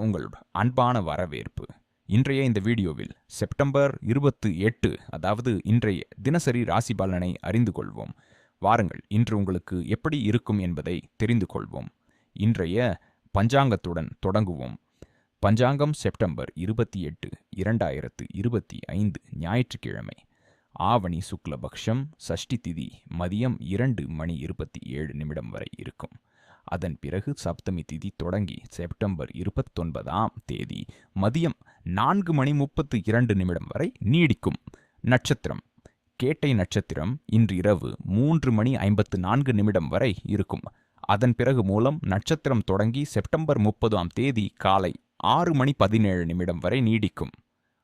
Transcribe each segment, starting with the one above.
உங்கள் அன்பான வரவேற்பு. இன்றைய இந்த வீடியோவில் செப்டம்பர் இருபத்து எட்டு அதாவது இன்றைய தினசரி ராசி பலனை அறிந்து கொள்வோம். வாருங்கள் இன்று உங்களுக்கு எப்படி இருக்கும் என்பதை தெரிந்து கொள்வோம். இன்றைய பஞ்சாங்கத்துடன் தொடங்குவோம். பஞ்சாங்கம் செப்டம்பர் இருபத்தி எட்டு இரண்டாயிரத்து இருபத்தி ஐந்து ஞாயிற்றுக்கிழமை. ஆவணி சுக்லபக்ஷம் சஷ்டி திதி மதியம் இரண்டு மணி இருபத்தி ஏழு நிமிடம் வரை இருக்கும். அதன் பிறகு சப்தமி திதி தொடங்கி செப்டம்பர் இருபத்தொன்பதாம் தேதி மதியம் நான்கு மணி முப்பத்து இரண்டு நிமிடம் வரை நீடிக்கும். நட்சத்திரம். கேட்டை நட்சத்திரம் இன்று இரவு மூன்று மணி ஐம்பத்து நான்கு நிமிடம் வரை இருக்கும். அதன் பிறகு மூலம் நட்சத்திரம் தொடங்கி செப்டம்பர் முப்பதாம் தேதி காலை ஆறு மணி பதினேழு நிமிடம் வரை நீடிக்கும்.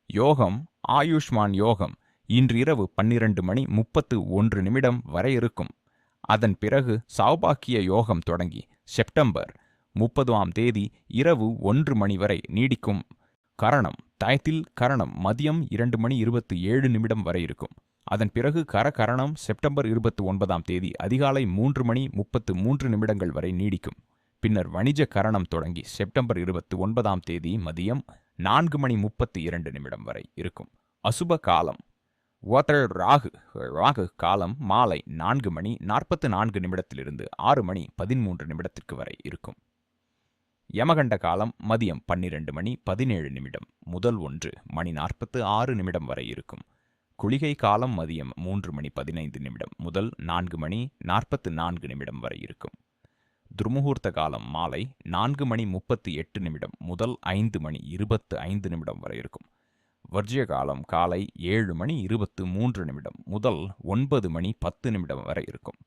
யோகம். ஆயுஷ்மான் யோகம். இன்று இரவு பன்னிரண்டு மணி முப்பத்து ஒன்று நிமிடம் வரை இருக்கும். அதன் பிறகு சௌபாக்கிய யோகம் தொடங்கி செப்டம்பர் முப்பதாம் தேதி இரவு ஒன்று மணி வரை நீடிக்கும். கரணம் தயத்தில் கரணம் மதியம் இரண்டு மணி இருபத்தி ஏழு நிமிடம் வரை இருக்கும். அதன் பிறகு கரகரணம் செப்டம்பர் இருபத்தி ஒன்பதாம் தேதி அதிகாலை மூன்று மணி முப்பத்து மூன்று நிமிடங்கள் வரை நீடிக்கும். பின்னர் வணிஜ கரணம் தொடங்கி செப்டம்பர் இருபத்தி ஒன்பதாம் தேதி மதியம் நான்கு மணி முப்பத்தி இரண்டு நிமிடம் வரை இருக்கும். அசுப காலம். ஓத்தர் ராகு ராகு காலம் மாலை நான்கு மணி நாற்பத்து நான்கு நிமிடத்திலிருந்து ஆறு மணி பதிமூன்று நிமிடத்திற்கு வரை இருக்கும். யமகண்ட காலம் மதியம் பன்னிரண்டு மணி பதினேழு நிமிடம் முதல் ஒன்று மணி நாற்பத்து ஆறு நிமிடம் வரை இருக்கும். குளிகை காலம் மதியம் மூன்று மணி பதினைந்து நிமிடம் முதல் நான்கு மணி நாற்பத்து நான்கு நிமிடம் வரை இருக்கும். துர்முகூர்த்த காலம் மாலை நான்கு மணி முப்பத்தி எட்டு நிமிடம் முதல் ஐந்து மணி இருபத்து ஐந்து நிமிடம் வரை இருக்கும். வர்ஜிய காலம் காலை ஏழு மணி இருபத்து மூன்று நிமிடம் முதல் ஒன்பது மணி பத்து நிமிடம் வரை இருக்கும்.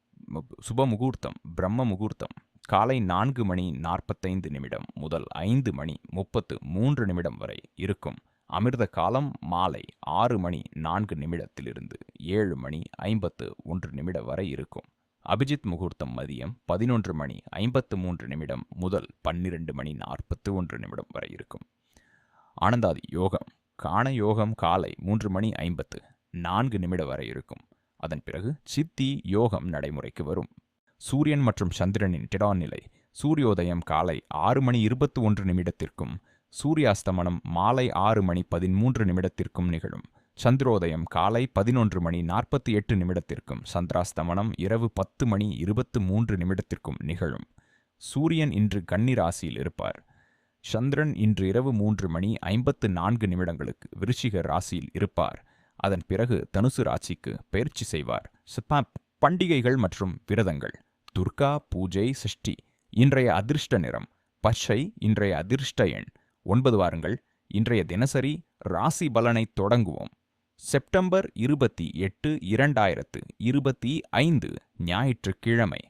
சுப முகூர்த்தம் பிரம்ம முகூர்த்தம் காலை நான்கு மணி நாற்பத்தைந்து நிமிடம் முதல் ஐந்து மணி முப்பத்து மூன்று நிமிடம் வரை இருக்கும். அமிர்த காலம் மாலை ஆறு மணி நான்கு நிமிடத்திலிருந்து ஏழு மணி ஐம்பத்து ஒன்று நிமிடம் வரை இருக்கும். அபிஜித் முகூர்த்தம் மதியம் பதினொன்று மணி ஐம்பத்து மூன்று நிமிடம் முதல் பன்னிரண்டு மணி நாற்பத்து ஒன்று நிமிடம் வரை இருக்கும். ஆனந்தாதி யோகம் காண யோகம் காலை மூன்று மணி ஐம்பத்து நான்கு நிமிடம் வரை இருக்கும். அதன் பிறகு சித்தி யோகம் நடைமுறைக்கு வரும். சூரியன் மற்றும் சந்திரனின் டிடான் நிலை சூரியோதயம் காலை ஆறு மணி இருபத்தி ஒன்று நிமிடத்திற்கும் சூரியாஸ்தமனம் மாலை ஆறு மணி பதிமூன்று நிமிடத்திற்கும் நிகழும். சந்திரோதயம் காலை பதினொன்று மணி நாற்பத்தி எட்டு நிமிடத்திற்கும் சந்திராஸ்தமனம் இரவு பத்து மணி இருபத்து மூன்று நிமிடத்திற்கும் நிகழும். சூரியன் இன்று கன்னி ராசியில் இருப்பார். சந்திரன் இன்று இரவு மூன்று மணி ஐம்பத்து நான்கு நிமிடங்களுக்கு விருச்சிக ராசியில் இருப்பார். அதன் பிறகு தனுசு ராசிக்கு பயிற்சி செய்வார். பண்டிகைகள் மற்றும் விரதங்கள். துர்கா பூஜை சஷ்டி இன்றைய அதிர்ஷ்ட நிறம். பச்சை இன்றைய அதிர்ஷ்ட எண். ஒன்பது வாரங்கள். இன்றைய தினசரி ராசி பலனை தொடங்குவோம். செப்டம்பர் இருபத்தி எட்டு இரண்டாயிரத்து இருபத்தி ஐந்து ஞாயிற்றுக்கிழமை.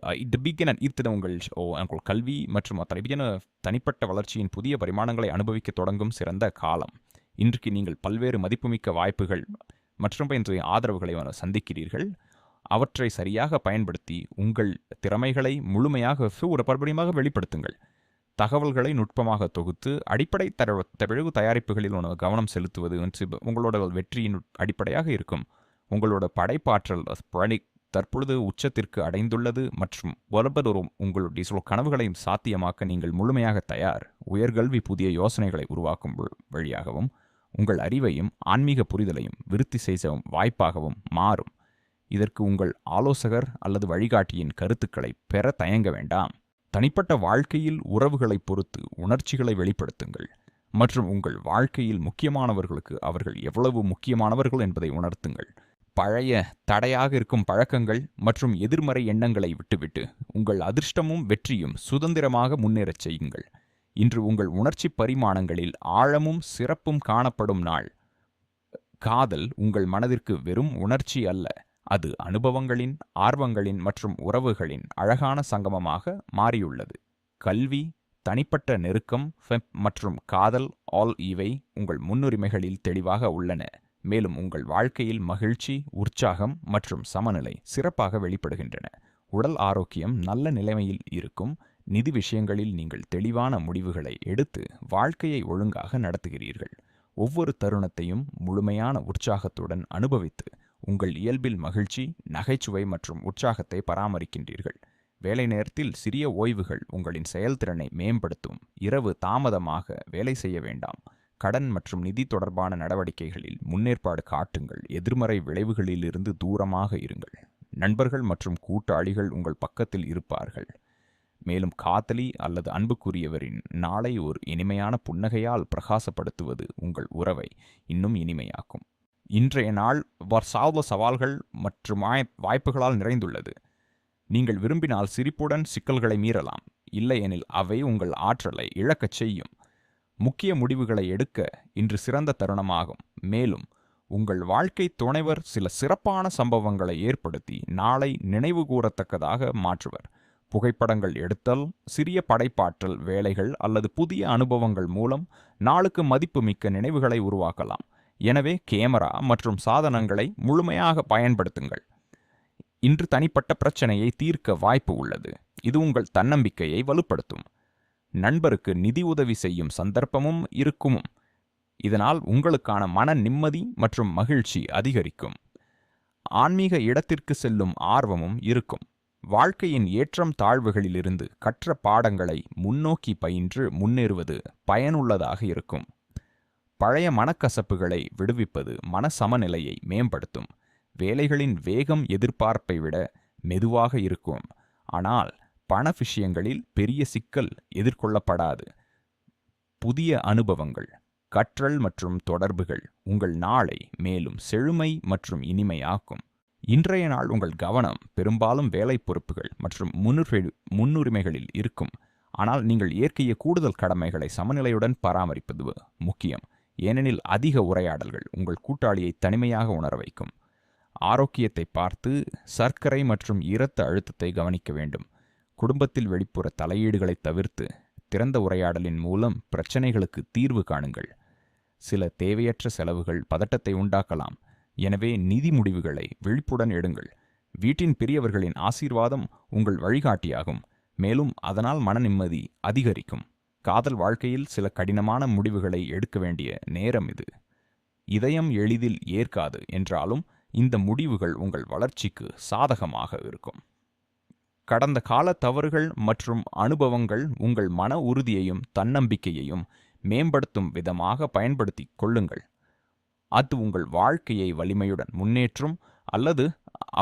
இது பிகின் ஈர்த்திட உங்கள் உங்கள் கல்வி மற்றும் அத்தனை தனிப்பட்ட வளர்ச்சியின் புதிய பரிமாணங்களை அனுபவிக்க தொடங்கும் சிறந்த காலம். இன்றைக்கு நீங்கள் பல்வேறு மதிப்புமிக்க வாய்ப்புகள் மற்றும் இன்றைய ஆதரவுகளை சந்திக்கிறீர்கள். அவற்றை சரியாக பயன்படுத்தி உங்கள் திறமைகளை முழுமையாக ஒரு பரபடியமாக வெளிப்படுத்துங்கள். தகவல்களை நுட்பமாக தொகுத்து அடிப்படை தர பிழகு தயாரிப்புகளில் கவனம் செலுத்துவது உங்களோட வெற்றியின் அடிப்படையாக இருக்கும். உங்களோட படைப்பாற்றல் தற்பொழுது உச்சத்திற்கு அடைந்துள்ளது மற்றும் ஒருவரும் உங்களுடைய சில கனவுகளையும் சாத்தியமாக்க நீங்கள் முழுமையாக தயார். உயர்கல்வி புதிய யோசனைகளை உருவாக்கும் வழியாகவும் உங்கள் அறிவையும் ஆன்மீக புரிதலையும் விருத்தி செய்யவும் வாய்ப்பாகவும் மாறும். இதற்கு உங்கள் ஆலோசகர் அல்லது வழிகாட்டியின் கருத்துக்களை பெற தயங்க வேண்டாம். தனிப்பட்ட வாழ்க்கையில் உறவுகளை பொறுத்து உணர்ச்சிகளை வெளிப்படுத்துங்கள். மற்றும் உங்கள் வாழ்க்கையில் முக்கியமானவர்களுக்கு அவர்கள் எவ்வளவு முக்கியமானவர்கள் என்பதை உணர்த்துங்கள். பழைய தடையாக இருக்கும் பழக்கங்கள் மற்றும் எதிர்மறை எண்ணங்களை விட்டுவிட்டு உங்கள் அதிர்ஷ்டமும் வெற்றியும் சுதந்திரமாக முன்னேறச் செய்யுங்கள். இன்று உங்கள் உணர்ச்சி பரிமாணங்களில் ஆழமும் சிறப்பும் காணப்படும் நாள். காதல் உங்கள் மனதிற்கு வெறும் உணர்ச்சி அல்ல அது அனுபவங்களின் ஆர்வங்களின் மற்றும் உறவுகளின் அழகான சங்கமமாக மாறியுள்ளது. கல்வி தனிப்பட்ட நெருக்கம் மற்றும் காதல் ஆல் இவை உங்கள் முன்னுரிமைகளில் தெளிவாக உள்ளன. மேலும் உங்கள் வாழ்க்கையில் மகிழ்ச்சி உற்சாகம் மற்றும் சமநிலை சிறப்பாக வெளிப்படுகின்றன. உடல் ஆரோக்கியம் நல்ல நிலைமையில் இருக்கும். நிதி விஷயங்களில் நீங்கள் தெளிவான முடிவுகளை எடுத்து வாழ்க்கையை ஒழுங்காக நடத்துகிறீர்கள். ஒவ்வொரு தருணத்தையும் முழுமையான உற்சாகத்துடன் அனுபவித்து உங்கள் இயல்பில் மகிழ்ச்சி நகைச்சுவை மற்றும் உற்சாகத்தை பராமரிக்கின்றீர்கள். வேலை நேரத்தில் சிறிய ஓய்வுகள் உங்களின் செயல்திறனை மேம்படுத்தும். இரவு தாமதமாக வேலை செய்ய வேண்டாம். கடன் மற்றும் நிதி தொடர்பான நடவடிக்கைகளில் முன்னேற்பாடு காட்டுங்கள். எதிர்மறை விளைவுகளிலிருந்து தூரமாக இருங்கள். நண்பர்கள் மற்றும் கூட்டாளிகள் உங்கள் பக்கத்தில் இருப்பார்கள். மேலும் காதலி அல்லது அன்புக்குரியவரின் நாளை ஒரு இனிமையான புன்னகையால் பிரகாசப்படுத்துவது உங்கள் உறவை இன்னும் இனிமையாக்கும். இன்றைய நாள் சார்ந்த சவால்கள் மற்றும் வாய்ப்புகளால் நிறைந்துள்ளது. நீங்கள் விரும்பினால் சிரிப்புடன் சிக்கல்களை மீறலாம். இல்லையெனில் அவை உங்கள் ஆற்றலை இழக்கச் செய்யும். முக்கிய முடிவுகளை எடுக்க இன்று சிறந்த தருணமாகும். மேலும் உங்கள் வாழ்க்கை துணைவர் சில சிறப்பான சம்பவங்களை ஏற்படுத்தி நாளை நினைவு கூறத்தக்கதாக மாற்றுவர். புகைப்படங்கள் எடுத்தல் சிறிய படைப்பாற்றல் வேலைகள் அல்லது புதிய அனுபவங்கள் மூலம் நாளுக்கு மதிப்புமிக்க நினைவுகளை உருவாக்கலாம். எனவே கேமரா மற்றும் சாதனங்களை முழுமையாக பயன்படுத்துங்கள். இன்று தனிப்பட்ட பிரச்சனையை தீர்க்க வாய்ப்பு உள்ளது. இது உங்கள் தன்னம்பிக்கையை வலுப்படுத்தும். நண்பருக்கு நிதி உதவி செய்யும் சந்தர்ப்பமும் இருக்கும் இதனால் உங்களுக்கான மன நிம்மதி மற்றும் மகிழ்ச்சி அதிகரிக்கும். ஆன்மீக இடத்திற்கு செல்லும் ஆர்வமும் இருக்கும். வாழ்க்கையின் ஏற்றம் தாழ்வுகளிலிருந்து கற்ற பாடங்களை முன்னோக்கி பயின்று முன்னேறுவது பயனுள்ளதாக இருக்கும். பழைய மனக்கசப்புகளை விடுவிப்பது மன சமநிலையை மேம்படுத்தும். வேலைகளின் வேகம் எதிர்பார்ப்பை விட மெதுவாக இருக்கும். ஆனால் பண விஷயங்களில் பெரிய சிக்கல் எதிர்கொள்ளப்படாது. புதிய அனுபவங்கள் கற்றல் மற்றும் தொடர்புகள் உங்கள் நாளை மேலும் செழுமை மற்றும் இனிமையாக்கும். இன்றைய நாள் உங்கள் கவனம் பெரும்பாலும் வேலை பொறுப்புகள் மற்றும் முன்னுரி முன்னுரிமைகளில் இருக்கும். ஆனால் நீங்கள் இயற்கைய கூடுதல் கடமைகளை சமநிலையுடன் பராமரிப்பது முக்கியம். ஏனெனில் அதிக உரையாடல்கள் உங்கள் கூட்டாளியை தனிமையாக உணர வைக்கும். ஆரோக்கியத்தை பார்த்து சர்க்கரை மற்றும் இரத்த அழுத்தத்தை கவனிக்க வேண்டும். குடும்பத்தில் வெளிப்புற தலையீடுகளை தவிர்த்து திறந்த உரையாடலின் மூலம் பிரச்சனைகளுக்கு தீர்வு காணுங்கள். சில தேவையற்ற செலவுகள் பதட்டத்தை உண்டாக்கலாம். எனவே நிதி முடிவுகளை விழிப்புடன் எடுங்கள். வீட்டின் பெரியவர்களின் ஆசீர்வாதம் உங்கள் வழிகாட்டியாகும். மேலும் அதனால் மன நிம்மதி அதிகரிக்கும். காதல் வாழ்க்கையில் சில கடினமான முடிவுகளை எடுக்க வேண்டிய நேரம் இது. இதயம் எளிதில் ஏற்காது என்றாலும் இந்த முடிவுகள் உங்கள் வளர்ச்சிக்கு சாதகமாக இருக்கும். கடந்த கால தவறுகள் மற்றும் அனுபவங்கள் உங்கள் மன உறுதியையும் தன்னம்பிக்கையையும் மேம்படுத்தும் விதமாக பயன்படுத்தி கொள்ளுங்கள். அது உங்கள் வாழ்க்கையை வலிமையுடன் முன்னேற்றும் அல்லது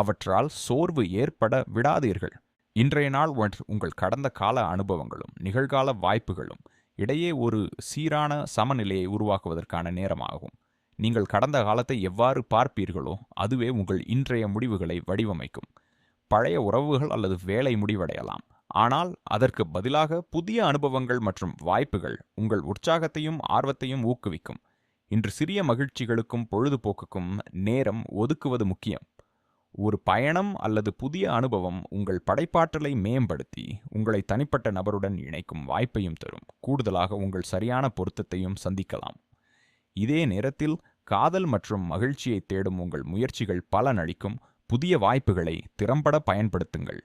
அவற்றால் சோர்வு ஏற்பட விடாதீர்கள். இன்றைய நாள் உங்கள் கடந்த கால அனுபவங்களும் நிகழ்கால வாய்ப்புகளும் இடையே ஒரு சீரான சமநிலையை உருவாக்குவதற்கான நேரமாகும். நீங்கள் கடந்த காலத்தை எவ்வாறு பார்ப்பீர்களோ அதுவே உங்கள் இன்றைய முடிவுகளை வடிவமைக்கும். பழைய உறவுகள் அல்லது வேலை முடிவடையலாம். ஆனால் அதற்கு பதிலாக புதிய அனுபவங்கள் மற்றும் வாய்ப்புகள் உங்கள் உற்சாகத்தையும் ஆர்வத்தையும் ஊக்குவிக்கும். இன்று சிறிய மகிழ்ச்சிகளுக்கும் பொழுதுபோக்குக்கும் நேரம் ஒதுக்குவது முக்கியம். ஒரு பயணம் அல்லது புதிய அனுபவம் உங்கள் படைப்பாற்றலை மேம்படுத்தி உங்களை தனிப்பட்ட நபருடன் இணைக்கும் வாய்ப்பையும் தரும். கூடுதலாக உங்கள் சரியான பொருத்தத்தையும் சந்திக்கலாம். இதே நேரத்தில் காதல் மற்றும் மகிழ்ச்சியை தேடும் உங்கள் முயற்சிகள் பலனளிக்கும். புதிய வாய்ப்புகளை திறம்பட பயன்படுத்துங்கள்.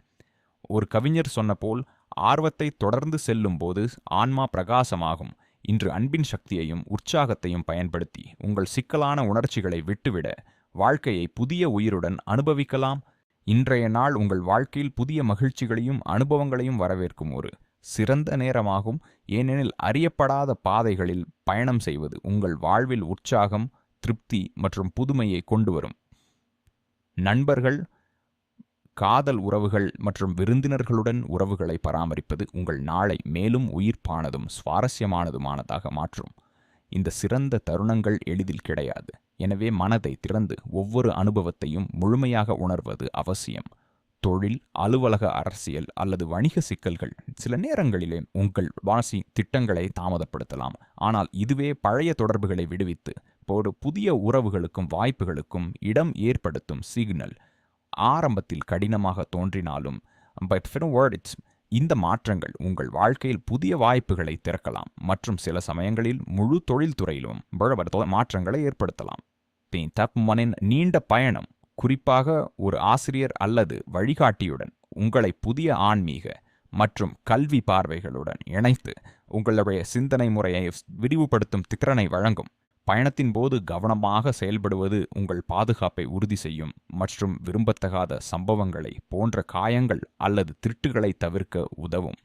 ஒரு கவிஞர் சொன்னபோல் ஆர்வத்தை தொடர்ந்து செல்லும்போது ஆன்மா பிரகாசமாகும். இன்று அன்பின் சக்தியையும் உற்சாகத்தையும் பயன்படுத்தி உங்கள் சிக்கலான உணர்ச்சிகளை விட்டுவிட வாழ்க்கையை புதிய உயிருடன் அனுபவிக்கலாம். இன்றைய நாள் உங்கள் வாழ்க்கையில் புதிய மகிழ்ச்சிகளையும் அனுபவங்களையும் வரவேற்கும் ஒரு சிறந்த நேரமாகும். ஏனெனில் அறியப்படாத பாதைகளில் பயணம் செய்வது உங்கள் வாழ்வில் உற்சாகம் திருப்தி மற்றும் புதுமையை கொண்டு வரும். நண்பர்கள் காதல் உறவுகள் மற்றும் விருந்தினர்களுடன் உறவுகளை பராமரிப்பது உங்கள் நாளை மேலும் உயிர்ப்பானதும் சுவாரஸ்யமானதுமானதாக மாற்றும். இந்த சிறந்த தருணங்கள் எளிதில் கிடையாது. எனவே மனதை திறந்து ஒவ்வொரு அனுபவத்தையும் முழுமையாக உணர்வது அவசியம். தொழில் அலுவலக அரசியல் அல்லது வணிக சிக்கல்கள் சில நேரங்களிலே உங்கள் வாசி திட்டங்களை தாமதப்படுத்தலாம். ஆனால் இதுவே பழைய தொடர்புகளை விடுவித்து ஒரு புதிய உறவுகளுக்கும் வாய்ப்புகளுக்கும் இடம் ஏற்படுத்தும் சிக்னல் ஆரம்பத்தில் கடினமாக தோன்றினாலும் பட் இட்ஸ் இந்த மாற்றங்கள் உங்கள் வாழ்க்கையில் புதிய வாய்ப்புகளை திறக்கலாம் மற்றும் சில சமயங்களில் முழு தொழில்துறையிலும் மாற்றங்களை ஏற்படுத்தலாம். மனின் நீண்ட பயணம் குறிப்பாக ஒரு ஆசிரியர் அல்லது வழிகாட்டியுடன் உங்களை புதிய ஆன்மீக மற்றும் கல்வி பார்வைகளுடன் இணைத்து உங்களுடைய சிந்தனை முறையை விரிவுபடுத்தும் திறனை வழங்கும். பயணத்தின் போது கவனமாக செயல்படுவது உங்கள் பாதுகாப்பை உறுதி செய்யும் மற்றும் விரும்பத்தகாத சம்பவங்களை போன்ற காயங்கள் அல்லது திருட்டுகளை தவிர்க்க உதவும்.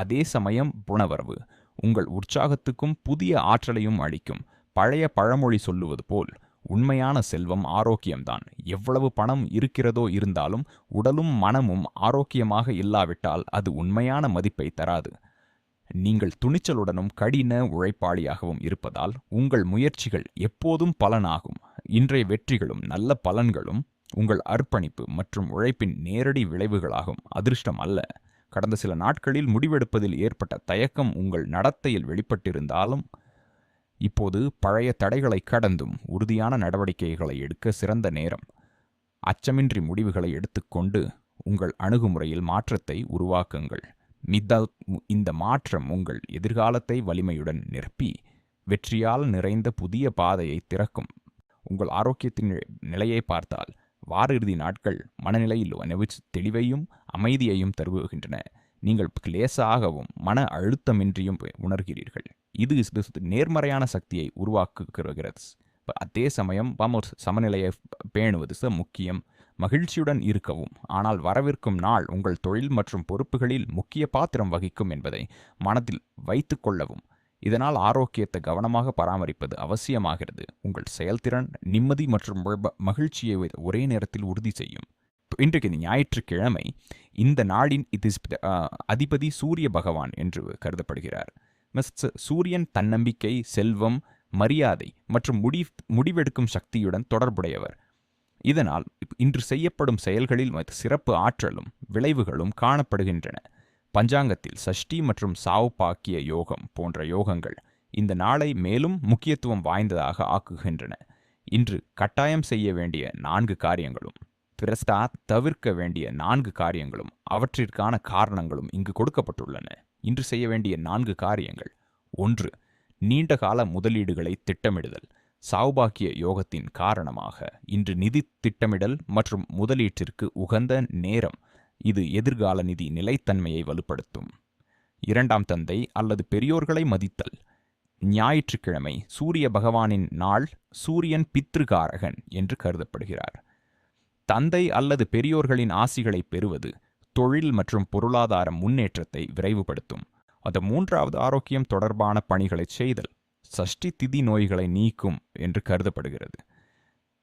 அதே சமயம் புணவரவு உங்கள் உற்சாகத்துக்கும் புதிய ஆற்றலையும் அளிக்கும். பழைய பழமொழி சொல்லுவது போல் உண்மையான செல்வம் ஆரோக்கியம்தான். எவ்வளவு பணம் இருக்கிறதோ இருந்தாலும் உடலும் மனமும் ஆரோக்கியமாக இல்லாவிட்டால் அது உண்மையான மதிப்பை தராது. நீங்கள் துணிச்சலுடனும் கடின உழைப்பாளியாகவும் இருப்பதால் உங்கள் முயற்சிகள் எப்போதும் பலனாகும். இன்றைய வெற்றிகளும் நல்ல பலன்களும் உங்கள் அர்ப்பணிப்பு மற்றும் உழைப்பின் நேரடி விளைவுகளாகும். அதிர்ஷ்டம் அல்ல. கடந்த சில நாட்களில் முடிவெடுப்பதில் ஏற்பட்ட தயக்கம் உங்கள் நடத்தையில் வெளிப்பட்டிருந்தாலும் இப்போது பழைய தடைகளை கடந்தும் உறுதியான நடவடிக்கைகளை எடுக்க சிறந்த நேரம். அச்சமின்றி முடிவுகளை எடுத்துக்கொண்டு உங்கள் அணுகுமுறையில் மாற்றத்தை உருவாக்குங்கள். மித்தால் இந்த மாற்றம் உங்கள் எதிர்காலத்தை வலிமையுடன் நிரப்பி வெற்றியால் நிறைந்த புதிய பாதையை திறக்கும். உங்கள் ஆரோக்கியத்தின் நிலையை பார்த்தால் வார இறுதி நாட்கள் மனநிலையில் அனுபவிச்சு தெளிவையும் அமைதியையும் தருவுகின்றன. நீங்கள் லேசாகவும் மன அழுத்தமின்றியும் உணர்கிறீர்கள். இது நேர்மறையான சக்தியை உருவாக்குகிறது. அதே சமயம் ஒரு சமநிலையை பேணுவது முக்கியம். மகிழ்ச்சியுடன் இருக்கவும். ஆனால் வரவிருக்கும் நாள் உங்கள் தொழில் மற்றும் பொறுப்புகளில் முக்கிய பாத்திரம் வகிக்கும் என்பதை மனதில் வைத்து கொள்ளவும். இதனால் ஆரோக்கியத்தை கவனமாக பராமரிப்பது அவசியமாகிறது. உங்கள் செயல்திறன் நிம்மதி மற்றும் மகிழ்ச்சியை ஒரே நேரத்தில் உறுதி செய்யும். இன்றைக்கு ஞாயிற்றுக்கிழமை. இந்த நாளின் இது அதிபதி சூரிய பகவான் என்று கருதப்படுகிறார். சூரியன் தன்னம்பிக்கை செல்வம் மரியாதை மற்றும் முடி முடிவெடுக்கும் சக்தியுடன் தொடர்புடையவர். இதனால் இன்று செய்யப்படும் செயல்களில் சிறப்பு ஆற்றலும் விளைவுகளும் காணப்படுகின்றன. பஞ்சாங்கத்தில் சஷ்டி மற்றும் சாவுப்பாக்கிய யோகம் போன்ற யோகங்கள் இந்த நாளை மேலும் முக்கியத்துவம் வாய்ந்ததாக ஆக்குகின்றன. இன்று கட்டாயம் செய்ய வேண்டிய நான்கு காரியங்களும் பிரஸ்டா தவிர்க்க வேண்டிய நான்கு காரியங்களும் அவற்றிற்கான காரணங்களும் இங்கு கொடுக்கப்பட்டுள்ளன. இன்று செய்ய வேண்டிய நான்கு காரியங்கள். ஒன்று நீண்டகால முதலீடுகளை திட்டமிடுதல். சௌபாக்கிய யோகத்தின் காரணமாக இன்று நிதி திட்டமிடல் மற்றும் முதலீட்டிற்கு உகந்த நேரம் இது எதிர்கால நிதி நிலைத்தன்மையை வலுப்படுத்தும். இரண்டாம் தந்தை அல்லது பெரியோர்களை மதித்தல். ஞாயிற்றுக்கிழமை சூரிய பகவானின் நாள் சூரியன் பித்ருகாரகன் என்று கருதப்படுகிறார். தந்தை அல்லது பெரியோர்களின் ஆசிகளை பெறுவது தொழில் மற்றும் பொருளாதார முன்னேற்றத்தை விரைவுபடுத்தும். அது மூன்றாவது ஆரோக்கியம் தொடர்பான பணிகளை செய்தல். சஷ்டி திதி நோய்களை நீக்கும் என்று கருதப்படுகிறது.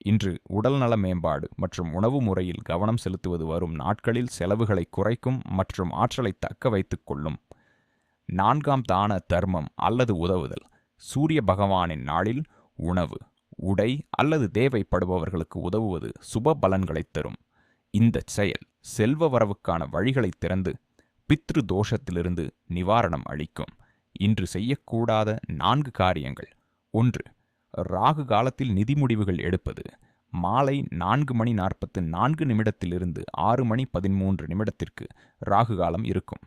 இன்று உடல்நல மேம்பாடு மற்றும் உணவு முறையில் கவனம் செலுத்துவது வரும் நாட்களில் செலவுகளை குறைக்கும் மற்றும் ஆற்றலை தக்க வைத்துக் கொள்ளும். நான்காம் தான தர்மம் அல்லது உதவுதல். சூரிய பகவானின் நாளில் உணவு உடை அல்லது தேவைப்படுபவர்களுக்கு உதவுவது சுப பலன்களை தரும். இந்த செயல் செல்வ வரவுக்கான வழிகளை திறந்து பித்ரு தோஷத்திலிருந்து நிவாரணம் அளிக்கும். இன்று செய்யக்கூடாத நான்கு காரியங்கள். ஒன்று ராகு காலத்தில் நிதி முடிவுகள் எடுப்பது. மாலை நான்கு மணி நாற்பத்து நான்கு நிமிடத்திலிருந்து ஆறு மணி பதிமூன்று நிமிடத்திற்கு ராகு காலம் இருக்கும்.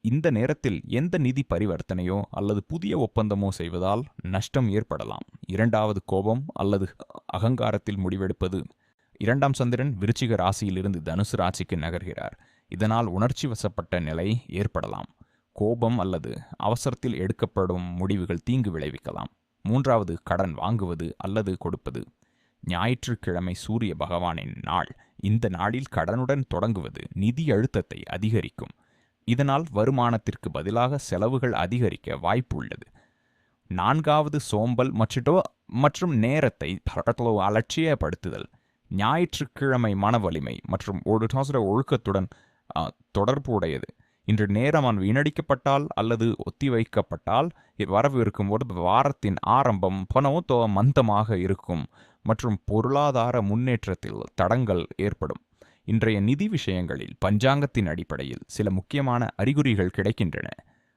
இந்த நேரத்தில் எந்த நிதி பரிவர்த்தனையோ அல்லது புதிய ஒப்பந்தமோ செய்வதால் நஷ்டம் ஏற்படலாம். இரண்டாவது கோபம் அல்லது அகங்காரத்தில் முடிவெடுப்பது. இரண்டாம் சந்திரன் விருச்சிக ராசியிலிருந்து தனுசு ராசிக்கு நகர்கிறார். இதனால் உணர்ச்சி வசப்பட்ட நிலை ஏற்படலாம். கோபம் அல்லது அவசரத்தில் எடுக்கப்படும் முடிவுகள் தீங்கு விளைவிக்கலாம். மூன்றாவது கடன் வாங்குவது அல்லது கொடுப்பது. ஞாயிற்றுக்கிழமை சூரிய பகவானின் நாள். இந்த நாளில் கடனுடன் தொடங்குவது நிதி அழுத்தத்தை அதிகரிக்கும். இதனால் வருமானத்திற்கு பதிலாக செலவுகள் அதிகரிக்க வாய்ப்பு உள்ளது நான்காவது சோம்பல் மற்றும் நேரத்தை அலட்சியப்படுத்துதல். ஞாயிற்றுக்கிழமை மன வலிமை மற்றும் ஒரு ஒழுக்கத்துடன் தொடர்புடையது. இன்று நேரம் வீணடிக்கப்பட்டால் அல்லது ஒத்திவைக்கப்பட்டால் வரவு இருக்கும்போது வாரத்தின் ஆரம்பம் பணமோ மந்தமாக இருக்கும் மற்றும் பொருளாதார முன்னேற்றத்தில் தடங்கள் ஏற்படும். இன்றைய நிதி விஷயங்களில் பஞ்சாங்கத்தின் அடிப்படையில் சில முக்கியமான அறிகுறிகள் கிடைக்கின்றன.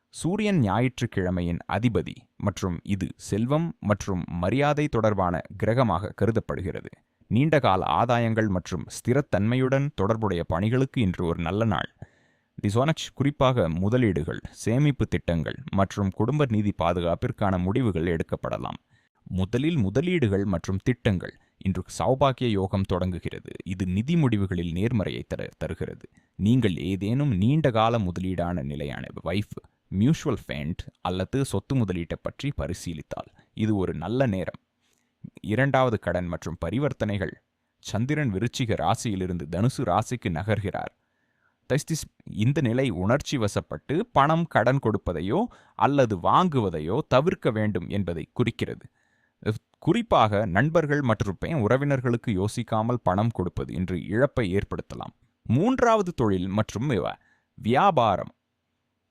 சூரியன் ஞாயிற்றுக்கிழமையின் அதிபதி மற்றும் இது செல்வம் மற்றும் மரியாதை தொடர்பான கிரகமாக கருதப்படுகிறது. நீண்டகால ஆதாயங்கள் மற்றும் ஸ்திரத்தன்மையுடன் தொடர்புடைய பணிகளுக்கு இன்று ஒரு நல்ல நாள். லிசோனச் குறிப்பாக முதலீடுகள் சேமிப்பு திட்டங்கள் மற்றும் குடும்ப நீதி பாதுகாப்பிற்கான முடிவுகள் எடுக்கப்படலாம். முதலில் முதலீடுகள் மற்றும் திட்டங்கள். இன்று சௌபாக்கிய யோகம் தொடங்குகிறது. இது நிதி முடிவுகளில் நேர்மறையை தர தருகிறது. நீங்கள் ஏதேனும் நீண்ட கால முதலீடான நிலையான வைஃப் மியூச்சுவல் ஃபண்ட் அல்லது சொத்து முதலீட்டை பற்றி பரிசீலித்தால் இது ஒரு நல்ல நேரம். இரண்டாவது கடன் மற்றும் பரிவர்த்தனைகள். சந்திரன் விருச்சிக ராசியிலிருந்து தனுசு ராசிக்கு நகர்கிறார். தஸ்திஸ் இந்த நிலை உணர்ச்சி வசப்பட்டு பணம் கடன் கொடுப்பதையோ அல்லது வாங்குவதையோ தவிர்க்க வேண்டும் என்பதை குறிக்கிறது. குறிப்பாக நண்பர்கள் மற்றும் உறவினர்களுக்கு யோசிக்காமல் பணம் கொடுப்பது இன்று இழப்பை ஏற்படுத்தலாம். மூன்றாவது தொழில் மற்றும் இவ வியாபாரம்.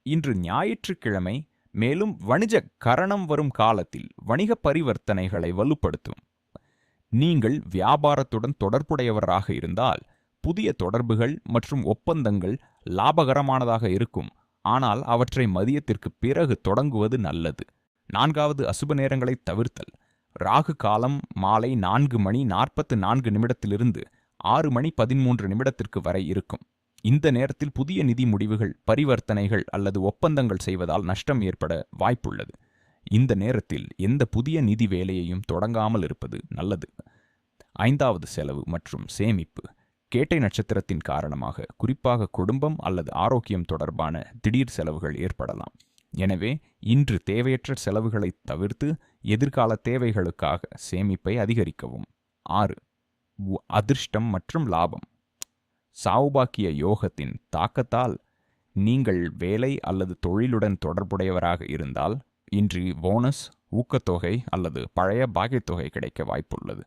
இன்று ஞாயிற்றுக்கிழமை மேலும் வணிக கரணம் வரும் காலத்தில் வணிக பரிவர்த்தனைகளை வலுப்படுத்தும். நீங்கள் வியாபாரத்துடன் தொடர்புடையவராக இருந்தால் புதிய தொடர்புகள் மற்றும் ஒப்பந்தங்கள் லாபகரமானதாக இருக்கும். ஆனால் அவற்றை மதியத்திற்கு பிறகு தொடங்குவது நல்லது. நான்காவது அசுப நேரங்களை தவிர்த்தல். ராகு காலம் மாலை நான்கு மணி நாற்பத்து நான்கு நிமிடத்திலிருந்து ஆறு மணி பதிமூன்று நிமிடத்திற்கு வரை இருக்கும். இந்த நேரத்தில் புதிய நிதி முடிவுகள் பரிவர்த்தனைகள் அல்லது ஒப்பந்தங்கள் செய்வதால் நஷ்டம் ஏற்பட வாய்ப்புள்ளது. இந்த நேரத்தில் எந்த புதிய நிதி வேலையையும் தொடங்காமல் இருப்பது நல்லது. ஐந்தாவது செலவு மற்றும் சேமிப்பு. கேட்டை நட்சத்திரத்தின் காரணமாக குறிப்பாக குடும்பம் அல்லது ஆரோக்கியம் தொடர்பான திடீர் செலவுகள் ஏற்படலாம். எனவே இன்று தேவையற்ற செலவுகளை தவிர்த்து எதிர்கால தேவைகளுக்காக சேமிப்பை அதிகரிக்கவும். ஆறு. அதிர்ஷ்டம் மற்றும் லாபம். சாவுபாக்கிய யோகத்தின் தாக்கத்தால் நீங்கள் வேலை அல்லது தொழிலுடன் தொடர்புடையவராக இருந்தால் இன்று போனஸ் ஊக்கத்தொகை அல்லது பழைய பாக்கியத்தொகை கிடைக்க வாய்ப்புள்ளது.